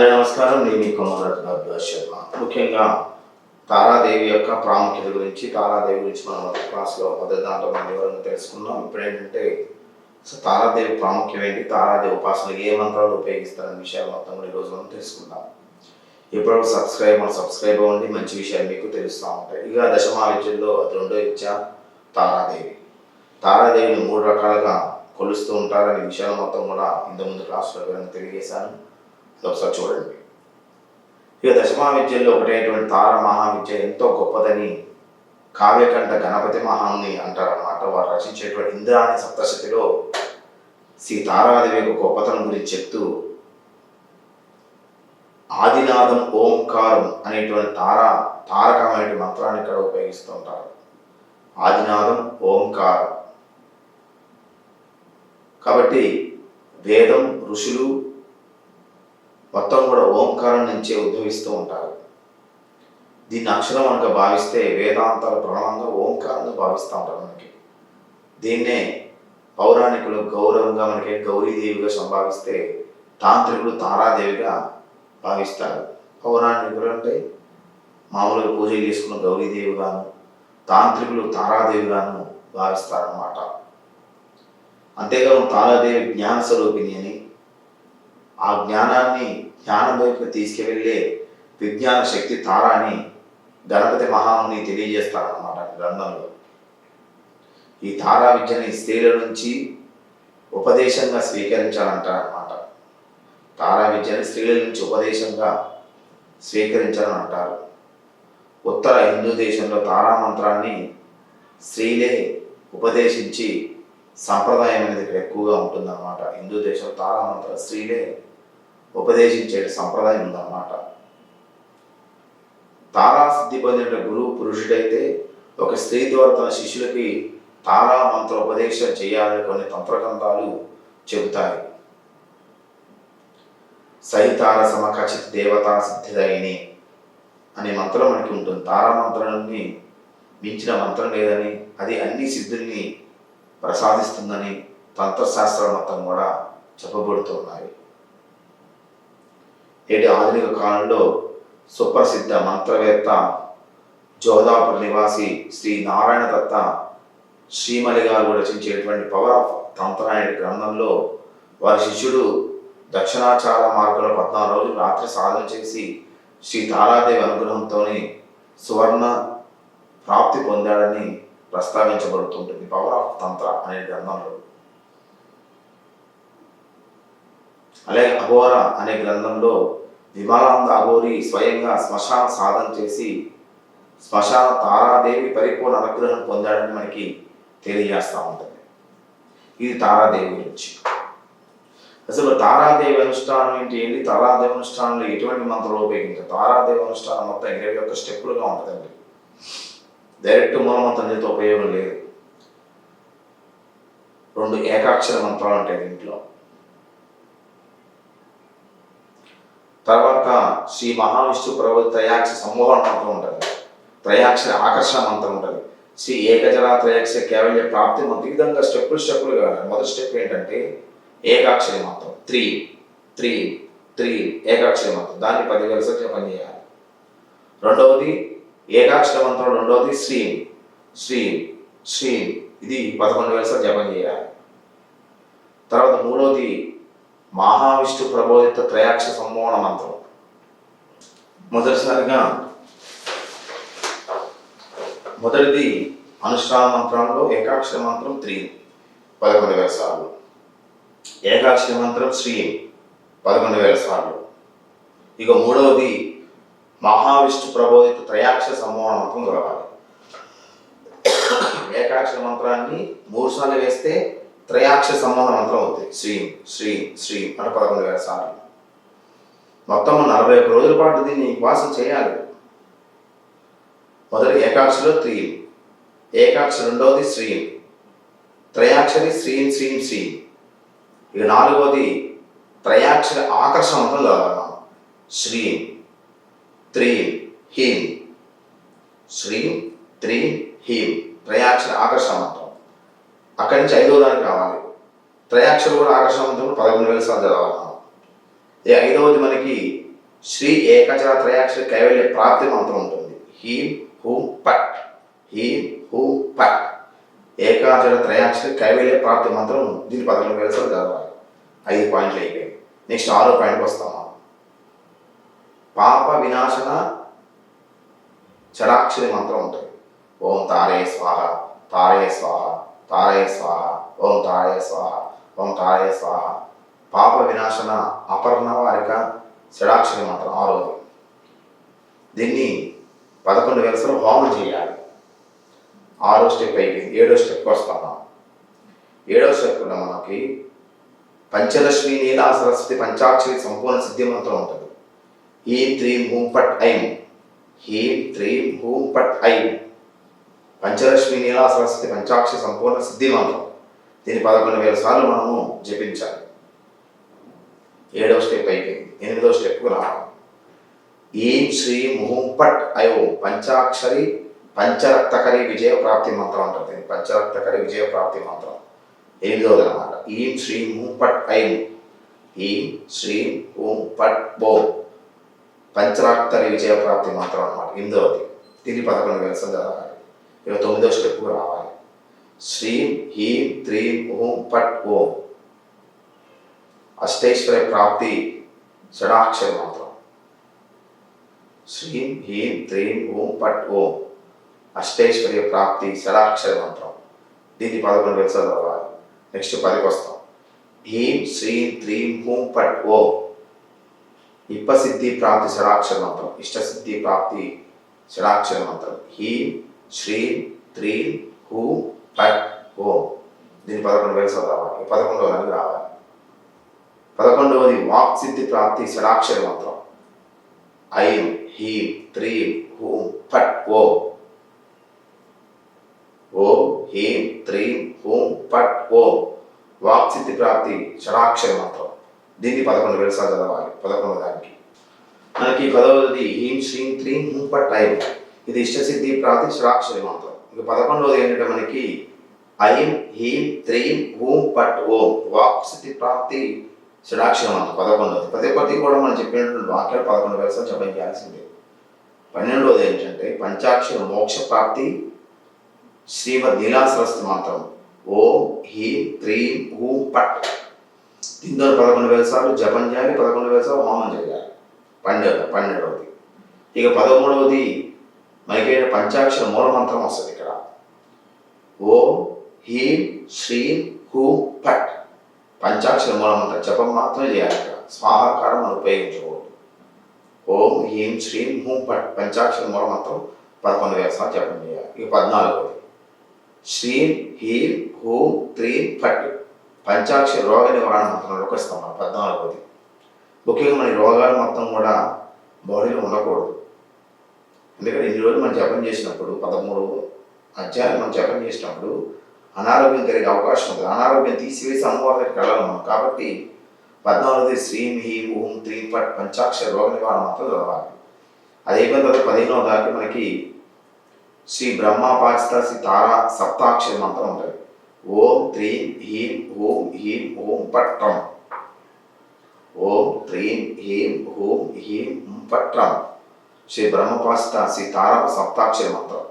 అందరి నమస్కారం. నేను మీ కుమారరాజు భారద్వాజ్ శర్మ. ముఖ్యంగా తారాదేవి యొక్క ప్రాముఖ్యత గురించి తారాదేవి గురించి మనం ఒక క్లాస్లో మొదటి దాంట్లో మనం వివరంగా తెలుసుకున్నాం ఇప్పుడు ఏంటంటే సో తారాదేవి ప్రాముఖ్యం ఏంటి? తారాదేవి ఉపాసనకి ఏ మంత్రాలు ఉపయోగిస్తారనే విషయాలు మొత్తం కూడా ఈరోజు మనం తెలుసుకుందాం. ఇప్పుడు సబ్స్క్రైబ్ మన సబ్స్క్రైబ్ అవ్వండి. మంచి విషయాలు మీకు తెలుస్తూ ఉంటాయి. ఇక దశమా విద్యల్లో అది రెండో విద్య తారాదేవి. తారాదేవిని మూడు రకాలుగా కొలుస్తూ ఉంటారనే విషయాలు మొత్తం కూడా ఇంతకుముందు క్లాస్లో వివరంగా తెలియజేశాను. ఒకసారి చూడండి ఇక దశమా విద్యల్లో ఒకటైనటువంటి తార మహావిద్య ఎంతో గొప్పదని కావ్యకంఠ గణపతి మహాముని అంటారన్నమాట. వారు రచించేటువంటి ఇంద్రాణి సప్తశతిలో శ్రీ తారాదేవి యొక్క గొప్పతనం గురించి చెప్తూ ఆదినాదం ఓంకారం అనేటువంటి తార తారకమైన మంత్రాన్ని ఇక్కడ ఉపయోగిస్తూ ఉంటారు. ఆదినాదం ఓంకారం. కాబట్టి వేదం ఋషులు మొత్తం కూడా ఓంకారం నుంచే ఉద్భవిస్తూ ఉంటారు. దీన్ని అక్షరం కనుక భావిస్తే వేదాంతాల ప్రమాణంగా ఓంకారంగా భావిస్తూ ఉంటారు మనకి. దీన్నే పౌరాణికులు గౌరవంగా మనకి గౌరీదేవిగా సంభావిస్తే తాంత్రికులు తారాదేవిగా భావిస్తారు. పౌరాణికులు అంటే మామూలుగా పూజలు చేసుకున్న గౌరీదేవిగాను తాంత్రికులు తారాదేవిగాను భావిస్తారన్నమాట. అంతేకాదు తారాదేవి జ్ఞాన స్వరూపిణి అని ఆ జ్ఞానాన్ని జ్ఞానం వైపు తీసుకువెళ్ళే విజ్ఞాన శక్తి తార అని గణపతి మహాముని తెలియజేస్తారన్నమాట గ్రంథంలో. ఈ తారా విద్యని స్త్రీల నుంచి ఉపదేశంగా స్వీకరించాలంటారన్నమాట. తారా విద్యని స్త్రీల నుంచి ఉపదేశంగా స్వీకరించాలని అంటారు ఉత్తర హిందూ దేశంలో తారా మంత్రాన్ని స్త్రీలే ఉపదేశించి సంప్రదాయం అనేది ఇక్కడ ఎక్కువగా ఉంటుందన్నమాట. హిందూ దేశంలో తారా మంత్ర స్త్రీలే ఉపదేశించే సంప్రదాయం ఉందన్నమాట. తారా సిద్ధి పొందిన గురువు పురుషుడైతే ఒక స్త్రీ ద్వారా తన శిష్యులకి తారా మంత్ర ఉపదేశం చేయాలని కొన్ని తంత్రగ్రంథాలు చెబుతాయి. సహితార సమకచిత దేవతా సిద్ధిదైని అనే మంత్రం మనకి ఉంటుంది. తారా మంత్రాన్ని మించిన మంత్రం లేదని అది అన్ని సిద్ధుల్ని ప్రసాదిస్తుందని తంత్రశాస్త్ర మతం కూడా చెప్పబడుతున్నాయి నేటి ఆధునిక కాలంలో సుప్రసిద్ధ మంత్రవేత్త జోధాపుర నివాసి శ్రీ నారాయణ దత్త శ్రీమలి గారు రచించేటువంటి పవర్ ఆఫ్ తంత్ర అనే గ్రంథంలో వారి శిష్యుడు దక్షిణాచార మార్గంలో పద్నాలుగు రోజులు రాత్రి సాధన చేసి శ్రీ తారాదేవి అనుగ్రహంతోనే సువర్ణ ప్రాప్తి పొందాడని ప్రస్తావించబడుతుంటుంది పవర్ ఆఫ్ తంత్ర అనే గ్రంథంలో. అలాగే అఘోర అనే గ్రంథంలో విమలాంద అఘోరి స్వయంగా శ్మశాన సాధన చేసి శ్మశాన తారాదేవి పరిపూర్ణ అనుగ్రహం పొందాడని మనకి తెలియజేస్తూ ఉంటుంది. ఇది తారాదేవి గురించి అసలు తారాదేవి అనుష్ఠానం ఏంటి? ఏంటి? తారాదేవి అనుష్ఠానంలో ఎటువంటి మంత్రాలు ఉపయోగించారు తారాదేవి అనుష్ఠానం మొత్తం ఇరవై ఒక్క స్టెప్పులుగా ఉంటుందండి. డైరెక్ట్ మూలమంత్రం చేత ఉపయోగం లేదు. రెండు ఏకాక్షర మంత్రాలు ఉంటాయి దీంట్లో. తర్వాత శ్రీ మహావిష్ణు ప్రభు త్రయాక్ష సంమోహన మంత్రం ఉంటుంది. త్రయాక్ష ఆకర్షణ మంత్రం ఉంటుంది. శ్రీ ఏకజల త్రయాక్ష కేవల్య ప్రాప్తి మంత్రం. ఈ విధంగా స్టెప్పులు స్టెప్పులు కాదు మొదటి స్టెప్ ఏంటంటే ఏకాక్షరి మంత్రం. త్రీ త్రీ త్రీ ఏకాక్షరి మంత్రం. దాన్ని పదివేల సార్లు పనిచేయాలి. చేయాలి రెండవది ఏకాక్షర మంత్రం. రెండవది శ్రీం. శ్రీం శ్రీం. ఇది పదకొండు వేల సార్లు జపం చేయాలి తర్వాత మూడవది మహావిష్ణు ప్రబోధిత త్రయాక్ష సంమోహన మంత్రం. మొదటిసారిగా మొదటిది అనుష్ఠాన మంత్రంలో ఏకాక్షర మంత్రం త్రీ పదకొండు వేల సార్లు. ఏకాక్షర మంత్రం శ్రీ పదకొండు వేల సార్లు. ఇక మూడవది మహావిష్ణు ప్రబోధిత త్రయాక్ష సమూహ మంత్రం దొరకాలి ఏకాక్షర మంత్రాన్ని మూడు సార్లు వేస్తే త్రయాక్ష సంబంధం మంత్రం అవుతుంది శ్రీం శ్రీం శ్రీం అంటే పదకొండు వేల సార్లు. మొత్తం నలభై ఒక్క రోజుల పాటు దీన్ని ఉపవాసం చేయాలి. మొదటి ఏకాక్షలో త్రీ. ఏకాక్ష రెండవది శ్రీం. త్రయాక్షరి శ్రీం శ్రీం శ్రీం. ఇక నాలుగవది త్రయాక్షర ఆకర్షణ మంత్రం చదవాలి మనం శ్రీం త్రీం హీం. శ్రీం త్రీం హీం. త్రయాక్షర ఆకర్షణ. మంత్రం అక్కడి నుంచి ఐదో దానికి రావాలి. త్రయాక్షర కూడా ఆకర్షవంతం పదకొండు వేల సార్లు చదవాలి. ఈ ఐదవది మనకి శ్రీ ఏకచర త్రయాక్షరి కైవల్య ప్రాప్తి మంత్రం ఉంటుంది. హీం హూం పట్. హీం హూం పట్. ఏకాచర త్రయాక్షరి కైవల్య ప్రాప్తి మంత్రం దీని పదకొండు వేల సార్లు చదవాలి. ఐదు పాయింట్లు అయిపోయాయి. నెక్స్ట్ ఆరో పాయింట్కి వస్తాం మనం. పాప వినాశన చడాక్షరి మంత్రం ఉంటుంది. ఓం తారే స్వాహ తారే స్వాహ. తారయ స్వాహ ఓం తారయ స్వాహ ఓం తారయ స్వాహ. పాప వినాశన అపర్ణ వారిక షడాక్షరి మంత్రం ఆరోగ్యం దీన్ని పదకొండు వేలసలు హోమం చేయాలి. ఆరో స్టెప్ అయిపోయింది. ఏడో స్టెప్ వస్తున్నాం. ఏడో స్టెప్లో మనకి పంచలక్ష్మి నీలా సరస్వతి పంచాక్షరి సంపూర్ణ సిద్ధి మంత్రం ఉంటుంది. హీ త్రీం హూం పట్ ఐం. హీ త్రీం హూం పట్ ఐం. పంచలక్ష్మి నీలా సరస్వతి పంచాక్షరి సంపూర్ణ సిద్ధి మంత్రం దీన్ని పదకొండు వేల సార్లు మనము జపించాలి. ఏడవ స్టెప్ అయిపోయింది. ఎనిమిదవ స్టెప్కు రావాలి ఏం శ్రీ ముహూం పట్ అయో పంచాక్షరి పంచరక్తకరి విజయ ప్రాప్తి మంత్రం అంటారు దీన్ని. పంచరక్తకరి విజయ ప్రాప్తి మంత్రం. ఎనిమిదవది అనమాట ఈం శ్రీ ముహూం పట్ ఐం ఈం శ్రీ ఓం పట్ బో? పంచరాక్తరి విజయ ప్రాప్తి మంత్రం అనమాట ఎనిమిదవది. దీన్ని పదకొండు వేల సార్లు చదవాలి ఇక తొమ్మిదో స్టెప్కు రావాలి. శ్రీం హీం త్రీం ఓం పట్ ఓం. అష్టేశ్వర ప్రాప్తి షడాక్షర మంత్రం. శ్రీం హీం త్రీం ఓం పట్ ఓం. అష్టైశ్వర్య ప్రాప్తి షడాక్షర మంత్రం. దీన్ని పదకొండు వేల చదవాలి నెక్స్ట్ పదికి వస్తాం. హీం శ్రీం త్రీం హూం పట్ ఓం. ఇప్పసిద్ధి ప్రాప్తి షడాక్షర మంత్రం. ఇష్టసిద్ధి ప్రాప్తి షడాక్షర మంత్రం. హీం శ్రీం త్రీం హూ పట్ ఓం దీన్ని పదకొండు వేల చదవాలి రావాలి పదకొండవ రావాలి. పదకొండవది వాక్ సిద్ధి ప్రాప్తి షడాక్షర మంత్రం. ఐం హీం త్రీం హూం పట్ ఓ. ఓం హీం త్రీం హూం పట్ ఓం. వాక్ సిద్ధి ప్రాప్తి షడాక్షర మంత్రం. దీన్ని పదకొండు వేల సార్లు చదవాలి. పదకొండవ దానికి. మనకి పదవది హీం శ్రీం త్రీం హూం పట్ ఐం. ఇది ఇష్టసిద్ధి ప్రాతి షడాక్షర మంత్రం. ఇక పదకొండవది ఏంటంటే మనకి ఐం హీం త్రీం హూం పట్ ఓం. వాక్ సిద్ధి ప్రాప్తి షడాక్షరం అంత పదకొండవది ప్రతి ఒక్కటి కూడా మనం చెప్పినటువంటి వాక్యాలు పదకొండు వేల జపించాల్సిందే పన్నెండవది ఏంటంటే పంచాక్షర మోక్ష ప్రాప్తి శ్రీమద్ నీలా సరస్వతి మంత్రం. ఓం హీం త్రీం హూం పట్. దీంతో పదకొండు వేల సార్లు జపం చేయాలి పదకొండు వేల హోమం చేయాలి. పన్నెండు పన్నెండవది ఇక పదమూడవది మనకి పంచాక్షర మూలమంత్రం వస్తుంది ఇక్కడ. ఓం హీం శ్రీం హూం పట్. పంచాక్షర మూలమంత్రం జపం మాత్రమే చేయాలి ఇక్కడ. స్వాహాకారం మనం ఉపయోగించకూడదు. ఓం హీం శ్రీం హూం పట్. పంచాక్షర మూలమంత్రం పదకొండు వేల సార్లు జపం చేయాలి. ఇక పద్నాలుగోది. శ్రీం హీం హూం త్రీం ఫట్ పంచాక్షర రోగ నివారణ మంత్రంలోకి వస్తాం మనం పద్నాలుగోది. ముఖ్యంగా మన రోగాలు మొత్తం కూడా బాడీలో ఉండకూడదు. ఎందుకంటే ఈరోజు మనం జపం చేసినప్పుడు పదమూడు అధ్యాయులు మనం జపం చేసినప్పుడు అనారోగ్యం కలిగే అవకాశం ఉంది అనారోగ్యం తీసివేసి అమ్మవారికి దగ్గరికి వెళ్ళాలి మనం కాబట్టి పద్నాలుగోది శ్రీం హీం ఓం త్రీం పట్ పంచాక్షర రోగ నివారణ మాత్రం చదవాలి. అది అయిపోయిన తర్వాత పదిహేనవ దాకా మనకి శ్రీ బ్రహ్మ పాచిత శ్రీ తారా సప్తాక్షర మంత్రం ఉంటుంది. ఓం త్రీం హీం ఓం హీం ఓం పట్రం. ఓం త్రీం హీం ఓం హీం పట్రం. శ్రీ బ్రహ్మపాసిత శ్రీ తారా సప్తాక్షర మంత్రం.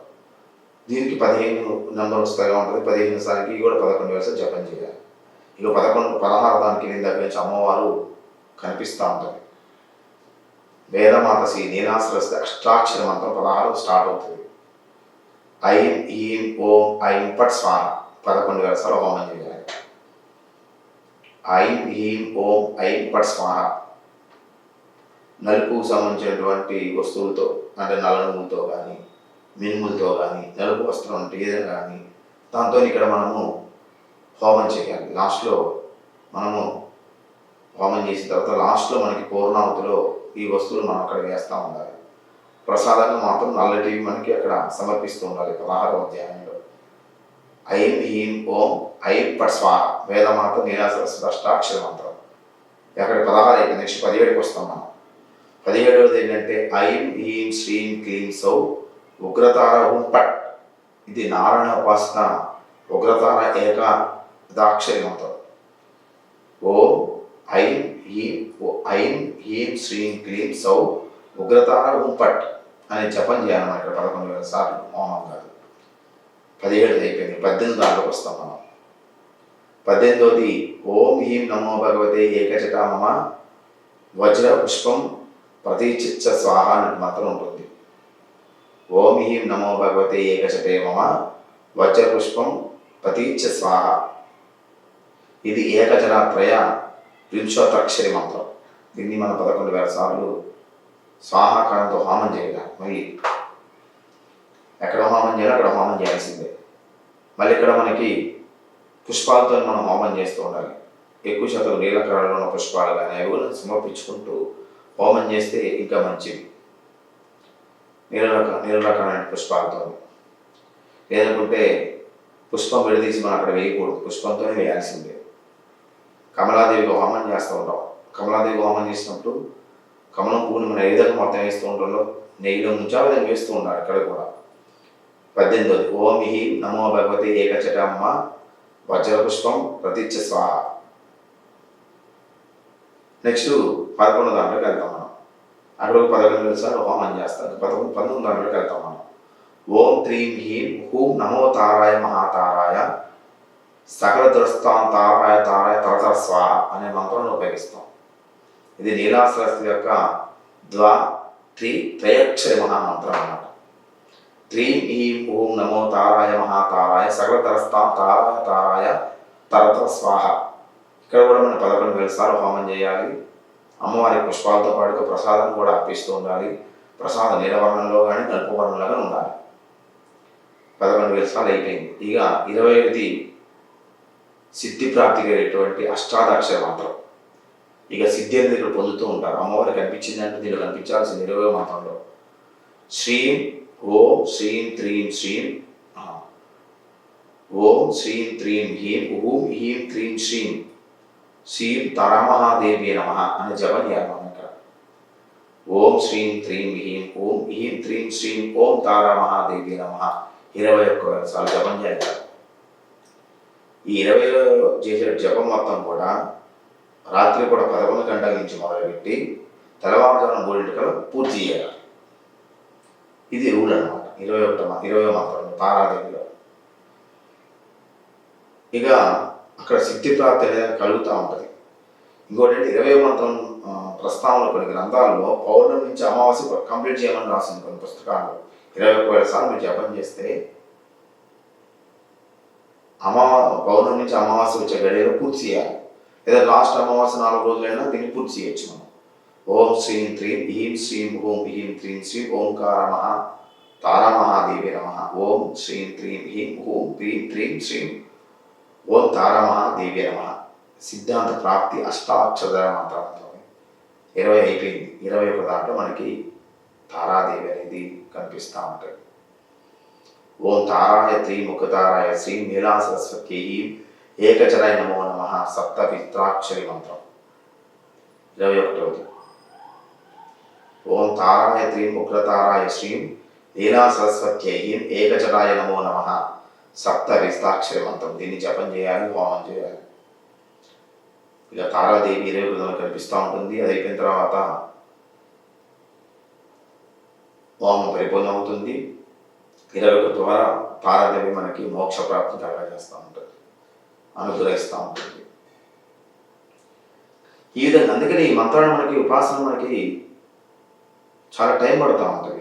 దీనికి పదిహేను నెంబర్ వస్తాయి ఉంటుంది. పదిహేను సార్కి కూడా పదకొండు వేల జపం చేయాలి. ఇక పదకొండు పదహారు దానికి నేను దగ్గర నుంచి అమ్మవారు కనిపిస్తూ ఉంటుంది. వేదమాత శ్రీ నీలాసరస్తి అష్టాక్షర మంత్రం పదహారు స్టార్ట్ అవుతుంది. ఐం ఈం ఓం ఐం పట్ స్వాహ పదకొండు వేల సార్లు హోమం చేయాలి. ఐం ఈం ఓం ఐం పట్ స్వాహ నలుపుకు సంబంధించినటువంటి వస్తువులతో అంటే నల్ల నువ్వులతో కానీ మినుములతో కానీ నలుపు వస్త్రం అంటే ఏదైనా కానీ దాంతో ఇక్కడ మనము హోమం చేయాలి. లాస్ట్లో మనము హోమం చేసిన తర్వాత లాస్ట్లో మనకి పూర్ణావతిలో ఈ వస్తువులు మనం అక్కడ వేస్తూ ఉండాలి. ప్రసాదంగా మాత్రం నల్లటివి మనకి అక్కడ సమర్పిస్తూ ఉండాలి పదహారవ అధ్యాయంలో. ఐం హీం ఓం ఐం పట్ స్వాహ వేదమాత నీలాసరస్వత అష్టాక్షర మంత్రం అక్కడ పదహారు నెక్స్ట్ పదిహేడుకి వస్తాం మనం. పదిహేడవది ఏంటంటే ఐం హీం శ్రీం క్లీం సౌ ఉగ్రతార హుం పట్. ఇది నారాయణ ఉపాసన ఉగ్రతార ఏక దాక్షరి మంత్రం ఓం ఐం హీం ఐం హీం శ్రీం క్లీం సౌ ఉగ్రతార ఉంపట్ అని జపం చేయాలన్నమాట ఇక్కడ పదకొండు వేల సార్లు. మౌనం కాదు పదిహేడు అయిపోయింది. పద్దెనిమిది దాంట్లోకి వస్తాం మనం. పద్దెనిమిదవది ఓం హీం నమో భగవతే ఏకచటా వజ్ర పుష్పం ప్రతీచిచ్చ స్వాహ అనే మాత్రం ఉంటుంది. ఓం నమో భగవతే ఏకశతే మమ వజ్ర పుష్పం ప్రతీచ స్వాహ. ఇది ఏకజనాత్రయ వింశోత్తక్షరి మంత్రం. దీన్ని మనం పదకొండు వేల సార్లు స్వాహాకారంతో హోమం చేయాలి మళ్ళీ ఎక్కడ హోమం చేయాలి అక్కడ హోమం చేయాల్సిందే. మళ్ళీ ఇక్కడ మనకి పుష్పాలతో మనం హోమం చేస్తూ ఉండాలి. ఎక్కువ శాతం నీలకరంలో ఉన్న పుష్పాలు కానీ అవి కూడా సమర్పించుకుంటూ హోమం చేస్తే ఇంకా మంచిది. నీల రక రకమైన పుష్పాలతో లేదనుకుంటే పుష్పం విడదీసి మనం అక్కడ వేయకూడదు. పుష్పంతోనే వేయాల్సిందే. కమలాదేవికి హోమం చేస్తూ ఉంటాం. కమలాదేవి హోమం చేసినప్పుడు కమలం పువ్వుని మనం ఏ విధంగా మొత్తం వేస్తూ ఉంటాలో నెయ్యిలో ముంచా ఆ విధంగా వేస్తూ ఉండాలి ఇక్కడ కూడా. పద్దెనిమిది. ఓమి నమో భగవతి ఏకచటమ్మ వజ్రపుష్పం ప్రతిచ్చ స్వాహ. నెక్స్ట్ పదకొండు గంటలకు వెళ్తాం మనం. అక్కడ ఒక పదకొండు నిమిషాలు హోమం చేస్తారు. పదకొండు పంతొమ్మిది గంటలకు వెళ్తాం మనం. ఓం త్రీం హీం హూం నమో తారాయ మహాతారాయ సకల దురస్థాన్ తారాయ తారాయ తరతర స్వాహ అనే మంత్రాన్ని ఉపయోగిస్తాం. ఇది నీలాశ్రస్తి యొక్క ద్వా త్రి త్రయక్షరి మహామంత్రం అన్నమాట. త్రీం హీం ఓం నమో తారాయ మహాతారాయ సకల తరస్థాన్ తారాయ తారాయ తరతర స్వాహ. ఇక్కడ కూడా మనం పదకొండు వేల సార్లు హోమం చేయాలి. అమ్మవారి పుష్పాలతో పాటుగా ప్రసాదం కూడా అర్పిస్తూ ఉండాలి. ప్రసాదం నీలవర్ణంలో కానీ నలుపు వర్ణంలో కానీ ఉండాలి. పదకొండు వేల సార్లు అయిపోయింది. ఇక ఇరవై ఐదు సిద్ధి ప్రాప్తి కలిగేటువంటి అష్టాదక్షర మంత్రం. ఇక సిద్ధి అనేది ఇక్కడ పొందుతూ ఉంటారు. అమ్మవారు కనిపించింది అంటే దీనిలో కనిపించాల్సింది ఇరవై మంత్రంలో. శ్రీం ఓం శ్రీం త్రీం శ్రీం ఓం శ్రీం త్రీం హీం హూం హీం త్రీం శ్రీం. శ్రీం తరమహాదేవి నమ అని జపం చేయాలి ఇక్కడ. ఓం శ్రీం త్రీం హీం ఓం హీం త్రీం శ్రీం ఓం తారామహాదేవి నమ. ఇరవై ఒక్క సార్లు జపం చేయాలి ఈ ఇరవైలో చేసిన జపం మొత్తం కూడా రాత్రి కూడా పదకొండు గంటల నుంచి మొదలుపెట్టి తెల్లవారుజామున మూడింటికల్ పూర్తి చేయాలి. ఇది రూల్ అనమాట ఇరవై ఒకటి ఇరవై మాత్రం తారాదేవిలో. ఇక అక్కడ సిద్ధి ప్రాప్తి అనేది కలుగుతూ ఉంటుంది. ఇంకోటి ఇరవై మంత్రం ప్రస్తావన కొన్ని గ్రంథాల్లో పౌర్ణమి నుంచి అమావాస్య కంప్లీట్ చేయమని రాసింది కొన్ని పుస్తకాలు. ఇరవై ఒక్క వేల సార్లు మీరు జపం చేస్తే అమావా పౌర్ణమి నుంచి అమావాస్య వచ్చే గడియలో పూర్తి చేయాలి. లేదా లాస్ట్ అమావాస్య నాలుగు రోజులైనా దీన్ని పూర్తి చేయొచ్చు మనం. ఓం శ్రీం త్రీం భీం శ్రీం ఓం భీం త్రీం శ్రీం ఓంకార మహా తారామహాదేవి నమ. ఓం శ్రీం త్రీం భీం ఓం హ్రీం త్రీం శ్రీం ఓం తారామహాదేవి నమ. సిద్ధాంత ప్రాప్తి అష్టాక్షర మంత్రంతో ఇరవై అయిపోయింది. ఇరవై ఒక దాంట్లో మనకి తారాదేవి అనేది కనిపిస్తూ ఉంటాయి ఓం తారాయ త్రిముఖతారాయ శ్రీ నీలా సరస్వతి ఏకచరాయ నమో నమ. సప్త పిత్రాక్షరి మంత్రం. ఇరవై ఒకటవది. ఓం తారాయ త్రిముఖతారాయ తారాయ శ్రీం సరస్వత్యై ఏకచరాయ నమో నమ. సప్త మంత్రం దీన్ని జపం చేయాలి హోమం చేయాలి. ఇక తారాదేవి ఇరవై విధంగా కనిపిస్తూ ఉంటుంది. అది అయిపోయిన తర్వాత హోమం పరిపూర్ణం అవుతుంది. ఇరవై ఒకటి ద్వారా తారాదేవి మనకి మోక్ష ప్రాప్తి కలగజేస్తూ ఉంటుంది. అనుగ్రహిస్తూ ఉంటుంది. ఈ విధంగా అందుకని ఈ మంత్రాన్ని మనకి ఉపాసన మనకి చాలా టైం పడుతూ ఉంటుంది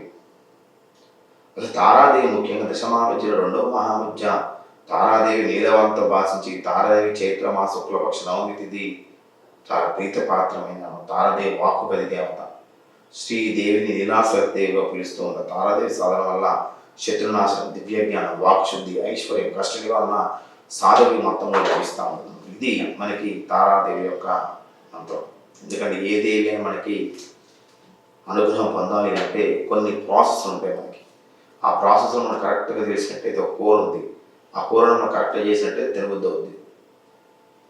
అసలు తారాదేవి ముఖ్యంగా దశమహావిద్యలో రెండవ మహావిద్య తారాదేవి నీలవంత భాషించి తారాదేవి చైత్రమా శుక్లపక్ష నవమి తిథి చాలా ప్రీతపాత్రమైన తారాదేవి వాక్కుపది దేవత. శ్రీదేవిని నీలాసదేవిగా పిలుస్తూ ఉన్న తారాదేవి సాధన వల్ల శత్రునాశనం దివ్య జ్ఞానం వాక్శుద్ధి ఐశ్వర్యం కష్ట నివారణ సాధకులు మొత్తంలో లభిస్తూ ఉంటుంది. ఇది మనకి తారాదేవి యొక్క మంత్రం. ఎందుకంటే ఏ దేవి అని మనకి అనుగ్రహం పొందాలి అంటే కొన్ని ప్రాసెస్ ఉంటాయి మనకి. ఆ ప్రాసెస్లో మనం కరెక్ట్గా చేసినట్టయితే ఒక కూర ఉంది. ఆ కూరను మనం కరెక్ట్గా చేసినట్టయితే తినబుద్ధి అవుద్ది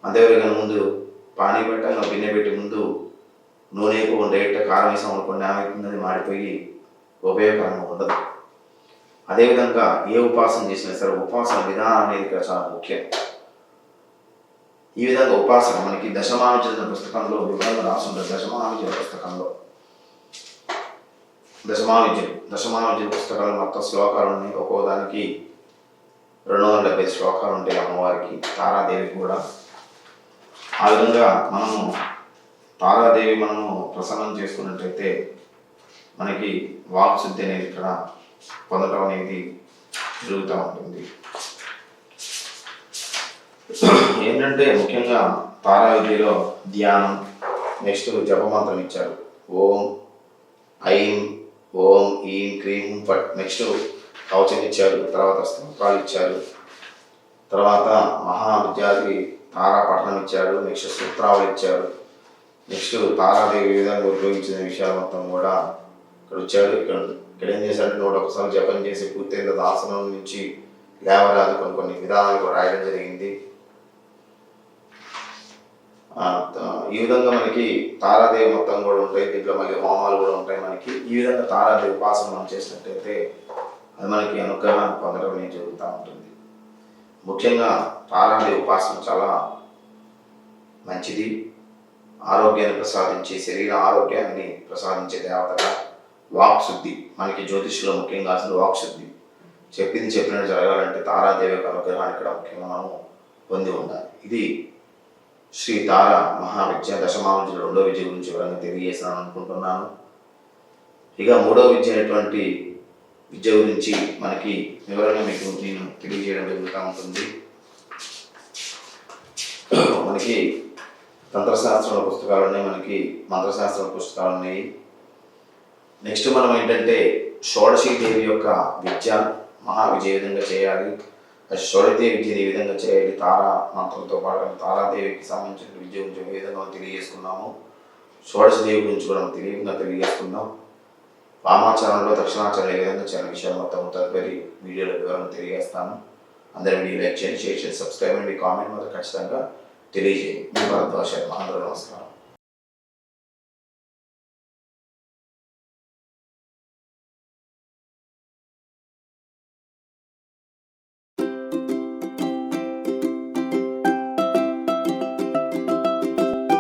అంతేవరకు ముందు పానీ పెట్టాలి గిన్నె పెట్టి ముందు నూనె ఎక్కువ ఉండేట కారం వేసాం అనుకోండి ఏమవుతుందని మాడిపోయి ఉపయోగకరంగా ఉండదు. అదేవిధంగా ఏ ఉపాసన చేసినా సరే ఉపాసన విధానం అనేది ఇక్కడ చాలా ముఖ్యం. ఈ విధంగా ఉపాసన మనకి దశమావిచరణ పుస్తకంలో వివరంగా రాసుంటారు దశమావిచరణ పుస్తకంలో దశమావిద్యులు దశమావిద్యుల పుస్తకాలు మొత్తం శ్లోకాలు ఉన్నాయి. ఒక్కో దానికి రెండు వందల డెబ్బై శ్లోకాలు ఉంటాయి అమ్మవారికి. తారాదేవి కూడా. ఆ విధంగా మనము తారాదేవి మనము ప్రసన్నం చేసుకున్నట్లయితే మనకి వాక్శుద్ధి అనేది ఇక్కడ పొందటం అనేది జరుగుతూ ఉంటుంది. ఏంటంటే ముఖ్యంగా తారా ధ్యానం నెక్స్ట్ జపమంత్రం ఇచ్చారు. ఓం ఐం ఓం ఈం క్రీం పట్ నెక్స్ట్ కవచం ఇచ్చారు తర్వాత స్తోత్రాలు ఇచ్చారు. తర్వాత మహావిద్యాది తారా పఠనం ఇచ్చాడు నెక్స్ట్ సూత్రాలు ఇచ్చారు. నెక్స్ట్ తారాదేవి విధంగా ఉపయోగించిన విషయాలు మొత్తం కూడా ఇక్కడ వచ్చాడు ఇక్కడ ఇక్కడ ఏం చేశారంటే నూట ఒకసారి జపం చేసి పూర్తయిన దాసనం ఆసనం నుంచి లేవరాదు కొన్ని కొన్ని విధానాలు రాయడం జరిగింది. ఈ విధంగా మనకి తారాదేవి మొత్తం కూడా ఉంటాయి దీంట్లో మళ్ళీ హోమాలు కూడా ఉంటాయి మనకి. ఈ విధంగా తారాదేవి ఉపాసన మనం చేసినట్టయితే అది మనకి అనుగ్రహాన్ని పొందడం అనేది జరుగుతూ ఉంటుంది. ముఖ్యంగా తారాదేవి ఉపాసన చాలా మంచిది. ఆరోగ్యాన్ని ప్రసాదించే శరీర ఆరోగ్యాన్ని ప్రసాదించే దేవతగా వాక్ శుద్ధి మనకి జ్యోతిష్లో ముఖ్యంగా అసలు వాక్ శుద్ధి. చెప్పింది చెప్పినట్టు జరగాలంటే తారాదేవి యొక్క అనుగ్రహాన్ని ఇక్కడ ముఖ్యంగా మనం పొంది ఉండాలి. ఇది శ్రీ తార మహావిద్య దశమావిద్య రెండో విద్య గురించి వివరంగా తెలియజేస్తాను అనుకుంటున్నాను. ఇక మూడో విద్య అయినటువంటి విద్య గురించి మనకి వివరంగా మీకు నేను తెలియజేయడం జరుగుతూ ఉంటుంది. మనకి తంత్రశాస్త్రంలో పుస్తకాలు ఉన్నాయి మనకి మంత్రశాస్త్రం పుస్తకాలు ఉన్నాయి నెక్స్ట్ మనం ఏంటంటే షోడశీ దేవి యొక్క విద్య మహా విజయ విధంగా చేయాలి. ఆ ఏ విధంగా చేయాలి. తారా మంత్రంతో పాటు తారాదేవికి సంబంధించిన విద్య గురించి ఏ విధంగా మనం తెలియజేసుకున్నాము షోడశదేవి గురించి కూడా మనం తెలియకుండా తెలియజేసుకుందాం. వామాచారంలో దక్షిణాచారం ఏ విధంగా చేయాలి విషయాలు మొత్తం తదుపరి వీడియోలో వివరం తెలియజేస్తాను. అందరి వీడియో లైక్ చేయండి షేర్ చేయండి సబ్స్క్రైబ్ అండి కామెంట్ మాత్రం ఖచ్చితంగా తెలియజేయండి. మీ భరద్వాజ్ అందరూ నమస్కారం.